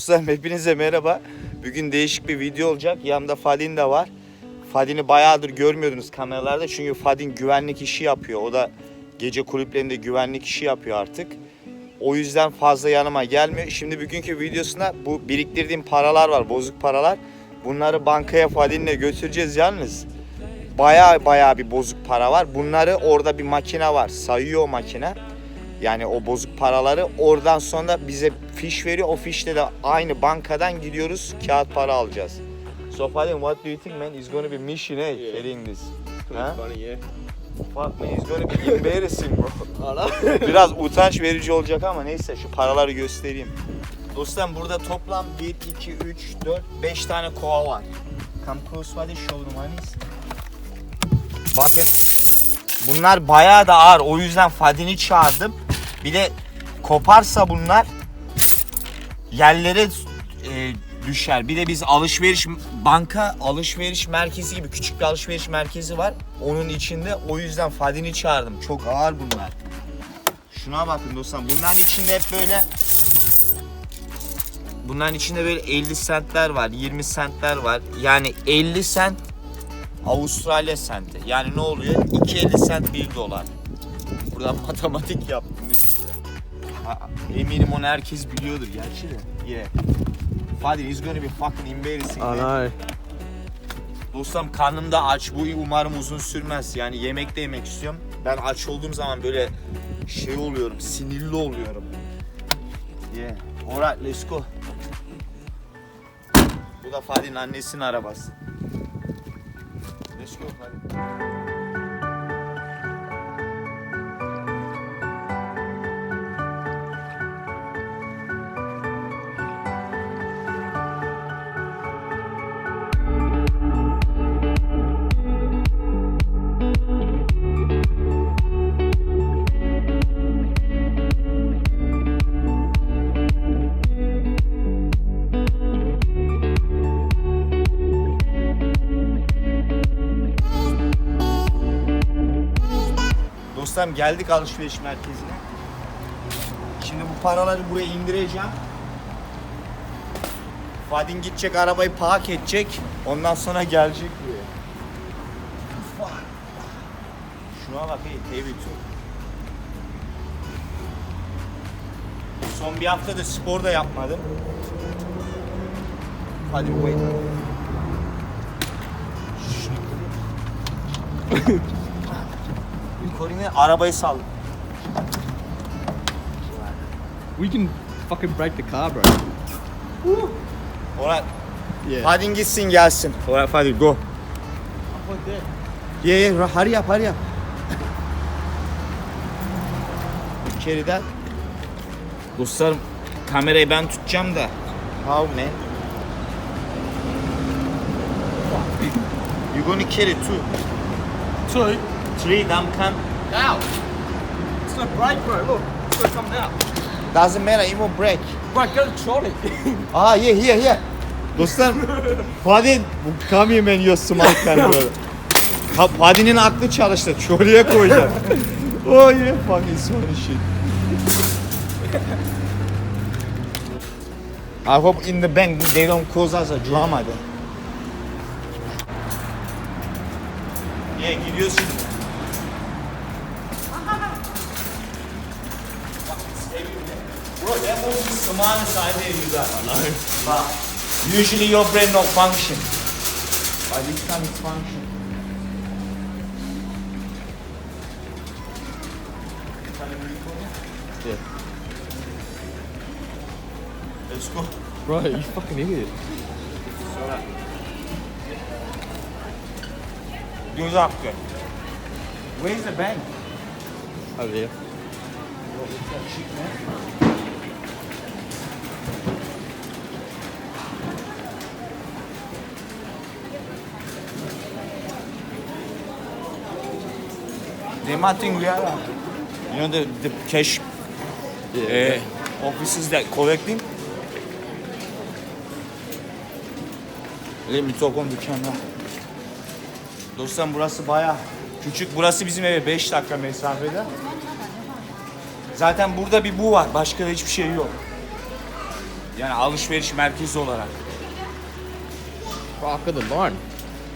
Dostlarım hepinize merhaba. Bugün değişik bir video olacak. Yanımda Fadin de var. Fadin'i bayağıdır görmüyordunuz kameralarda çünkü Fadin güvenlik işi yapıyor. O da gece kulüplerinde güvenlik işi yapıyor artık. O yüzden fazla yanıma gelmiyor. Şimdi bugünkü videosunda bu biriktirdiğim paralar var, bozuk paralar. Bunları bankaya Fadin'le götüreceğiz yalnız. Baya baya bir bozuk para var. Bunları orada bir makine var. Sayıyor o makine. Yani o bozuk paraları oradan sonra bize fiş veriyor. O fişle de aynı bankadan gidiyoruz kağıt para alacağız. So Fadin, what do you think man? It's gonna be mission eh, Yeah. carrying this. Huh? funny, yeah. Fuck man, it's gonna be embarrassing bro. Biraz utanç verici olacak ama neyse şu paraları göstereyim. Dostum burada toplam 1, 2, 3, 4, 5 tane kova var. Come close Fadin, show them honeys. Bakın bunlar bayağı da ağır o yüzden Fadin'i çağırdım. Bir de koparsa bunlar yerlere e, düşer. Bir de biz alışveriş banka alışveriş merkezi gibi küçük bir alışveriş merkezi var. Onun içinde o yüzden Fadin'i çağırdım. Çok ağır bunlar. Şuna bakın dostlar. Bunların içinde hep böyle Bunların içinde böyle 50 centler var, 20 centler var. Yani 50 cent Avustralya senti. Yani ne oluyor? 2.50 cent 1 dolar. Buradan matematik yaptım. Eminim onu herkes biliyordur gerçi de. Yeah. Fatih is gonna be fucking embarrassing. Know. Dostum karnım da aç. Bu umarım uzun sürmez. Yani yemek de yemek istiyorum. Ben aç olduğum zaman böyle şey oluyorum, sinirli oluyorum. Yeah. Alright, let's go. Bu da Fadi'nin annesinin arabası. Let's go Fadi. Dostlarım geldik alışveriş merkezine. Şimdi bu paraları buraya indireceğim. Fadin gidecek arabayı park edecek. Ondan sonra gelecek buraya. Şuna bak hey too. Son bir haftada spor da yapmadım. Hadi wait. Yukarı yine arabayı sal. We can fucking break the car, bro. Alright. Yeah. Hadi gitsin gelsin. Alright hadi go. Like that. Ye ye ra- hurry up hurry up. İçeriden. Dostlarım kamerayı ben tutacağım da. How man? You gonna carry two, Two. Three, damn can. Ow. It's no brake, bro. Look. It's not coming out. Doesn't matter, even break. Bro, go to trolley. Aa ye here here. Dostlar Fadin bu come here man you're smart man böyle. Ha, Fadin'in aklı çalıştı. Şuraya koyacağım. oh yeah fucking funny shit. I hope in the bank they don't cause us a drama then. Yeah gidiyorsun. That was the smartest idea you got. I know. But usually your brain not function. But this time it's function. Yeah. Let's go. Bro, you fucking idiot. Sonra. Göz hakkı. Where's the bank? Over there. Dematin Uyara. You know the, the cash Yeah. uh, offices that collecting? Let me talk on the camera. Dostum burası baya küçük. Burası bizim eve 5 dakika mesafede. Zaten burada bir bu var. Başka da hiçbir şey yok. Yani alışveriş merkezi olarak. Rock of the Barn.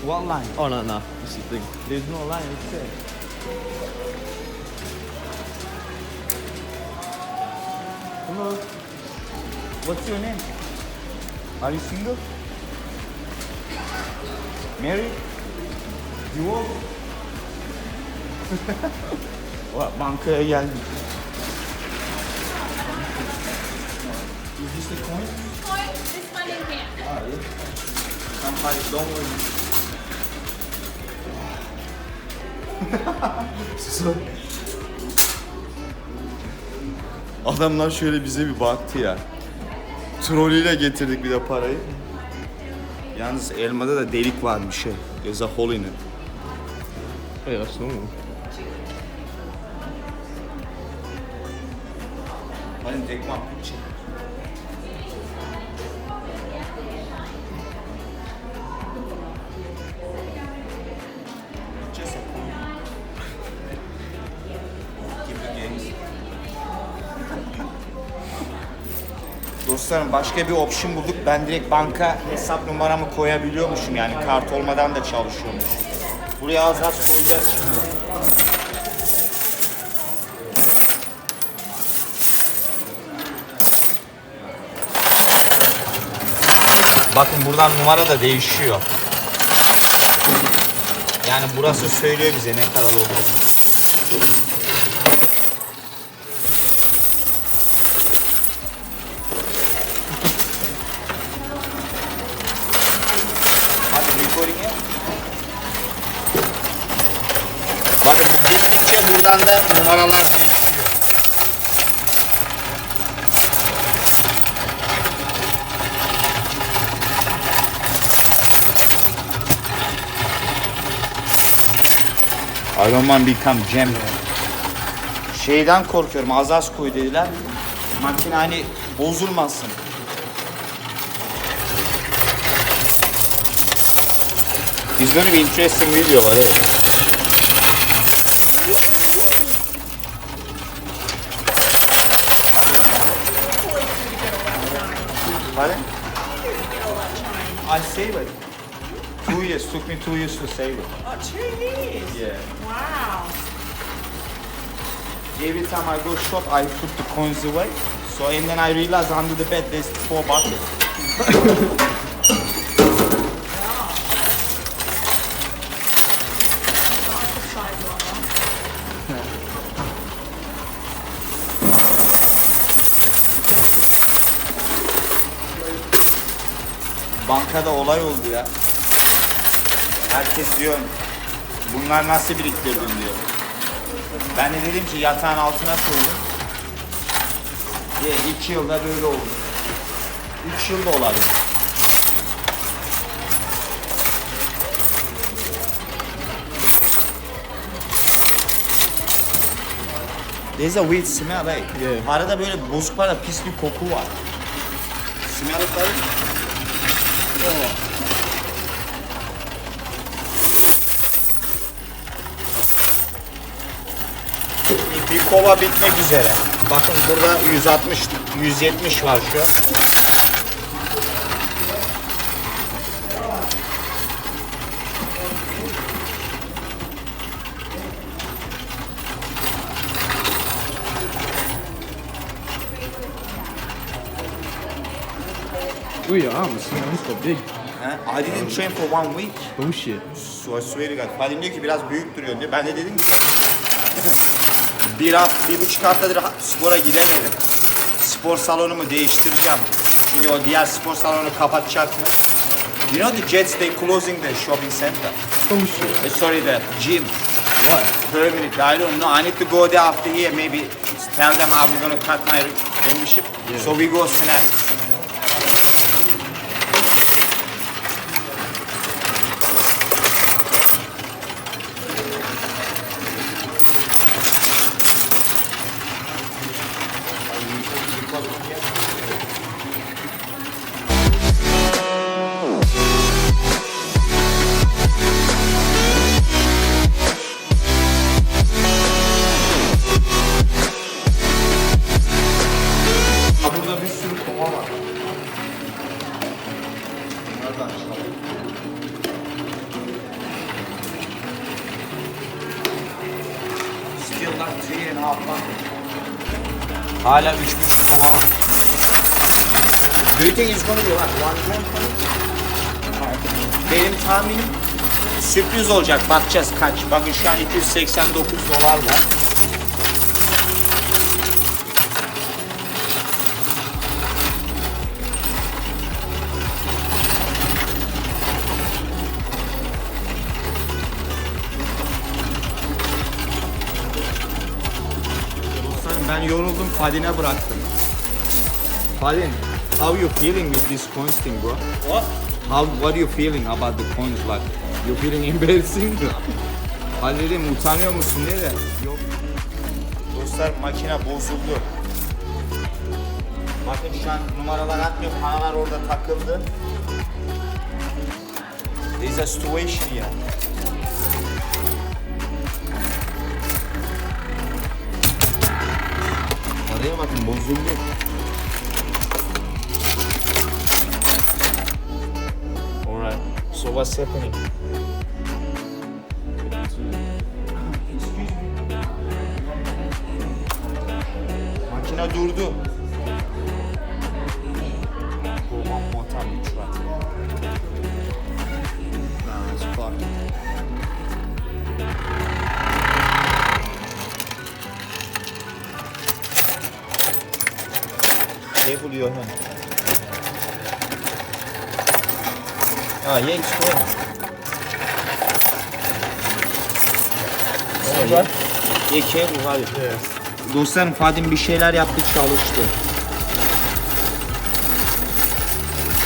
What line? Oh, no, no. This is the thing. There's no line, it's there. Hello. What's your name? Are you single? Married? You old? Ulan bankaya geldim. Is this the coin? Coin, this one in here. Ah, yeah. I'm fine, don't worry. Adamlar şöyle bize bir baktı ya. Trolüyle getirdik bir de parayı. Yalnız elmada da delik varmış şey. There's a hole in it. Hey, that's normal. Hadi take one picture. Dostlarım başka bir option bulduk. Ben direkt banka hesap numaramı koyabiliyormuşum yani kart olmadan da çalışıyormuş. Buraya az az koyacağız şimdi. Bakın buradan numara da değişiyor. Yani burası söylüyor bize ne kadar olduğunu. Buradan da numaralar değişiyor. I don't want become Cem. Şeyden korkuyorum. Az az koy dediler. Makine hani bozulmasın. It's gonna be interesting video evet. Pardon? I save it. Two years. Took me two years to save it. Oh, two years. Yeah. Wow. Every time I go shop, I put the coins away. So and then I realize under the bed there's four buckets. Bankada olay oldu ya. Herkes diyor bunlar nasıl biriktirdin diyor. Ben de dedim ki yatağın altına koydum. Diye iki yılda böyle oldu. Üç yılda olabilir. There's a weird smell eh? Yeah. Arada böyle bozuk para pis bir koku var. Smell it buddy? Bir kova bitmek üzere. Bakın burada 160, 170 var şu arms. Man, these got big. I didn't train for one week. Bullshit. So I swear to God. Fadim diyor ki biraz büyük duruyor diyor. Ben de dedim ki bir hafta, bir buçuk haftadır ha- spora gidemedim. Spor salonumu değiştireceğim. Çünkü o diğer spor salonunu kapatacaklar. You know the Jets they closing the shopping center. Bullshit. Uh, sorry the gym. Why? Permanently. I don't know. I need to go there after here. Maybe tell them I'm gonna cut my membership. So we go snack. Benim tahminim sürpriz olacak. Bakacağız kaç. Bakın şu an 289 dolar var. Ben yoruldum Fadin'e bıraktım. Fadin, how you feeling with this coins thing bro? What? How, what are you feeling about the coins like? You feeling embarrassing? Fadin'im utanıyor musun diye de. Yok. Dostlar makine bozuldu. Bakın şu an numaralar atmıyor, panolar orada takıldı. There's a situation ya. Araya bakın bozuldu. What's happening? Makine durdu. Go one more time you try. Nah, it's fucked. Ne buluyor ha? Ah yeah, it's going. Oh, yeah. Yeah, cable hadi. Dostlarım Fadim bir şeyler yaptı çalıştı.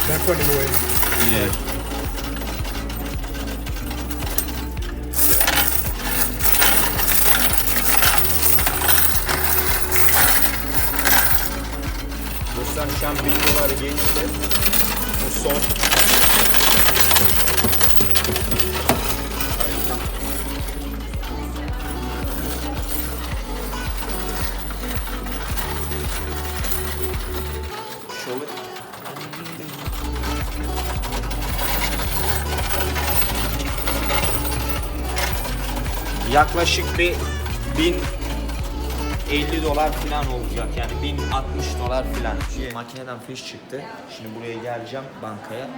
That's what you Yeah. Dostlarım şu an 1000 dolar geçti. Bu son. Yaklaşık bir 1050 dolar falan olacak. Yani 1060 dolar falan. Şimdi makineden fiş çıktı. Şimdi buraya geleceğim bankaya.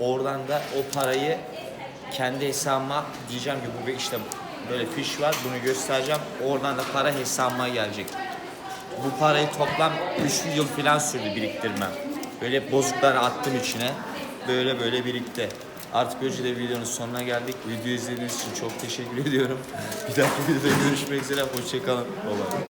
Oradan da o parayı kendi hesabıma diyeceğim ki bu işte böyle fiş var bunu göstereceğim. Oradan da para hesabıma gelecek. Bu parayı toplam 3 yıl falan sürdü biriktirmem. Böyle bozukları attım içine. Böyle böyle birikti. Artık böylece de videonun sonuna geldik. Video izlediğiniz için çok teşekkür ediyorum. Bir dahaki videoda görüşmek üzere. Hoşçakalın. Bye.